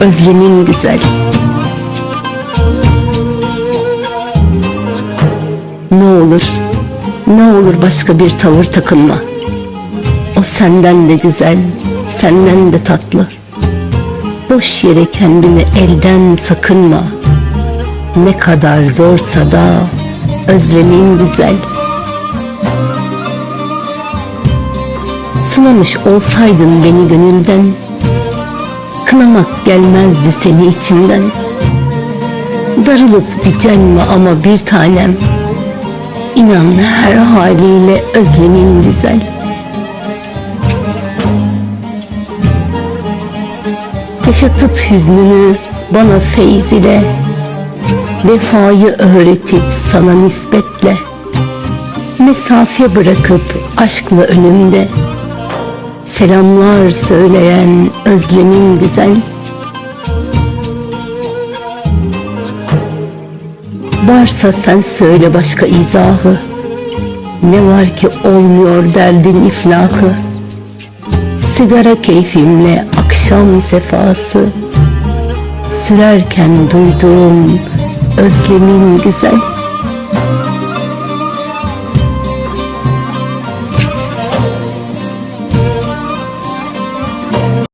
Özlemin güzel. Ne olur, ne olur başka bir tavır takınma. O senden de güzel, senden de tatlı. Boş yere kendini elden sakınma. Ne kadar zorsa da özlemin güzel. Sınamış olsaydın beni gönülden, Kınamak gelmezdi seni içinden Darılıp gücenme ama bir tanem İnan her haliyle özlemin güzel Yaşatıp hüznünü bana feyz ile Vefayı öğretip sana nispetle. Mesafe bırakıp aşkla önümde. Selamlar söyleyen özlemin güzel. Varsa sen söyle başka izahı. Ne var ki olmuyor derdin iflakı? Sigara keyfimle akşam sefası. Sürerken duyduğum özlemin güzel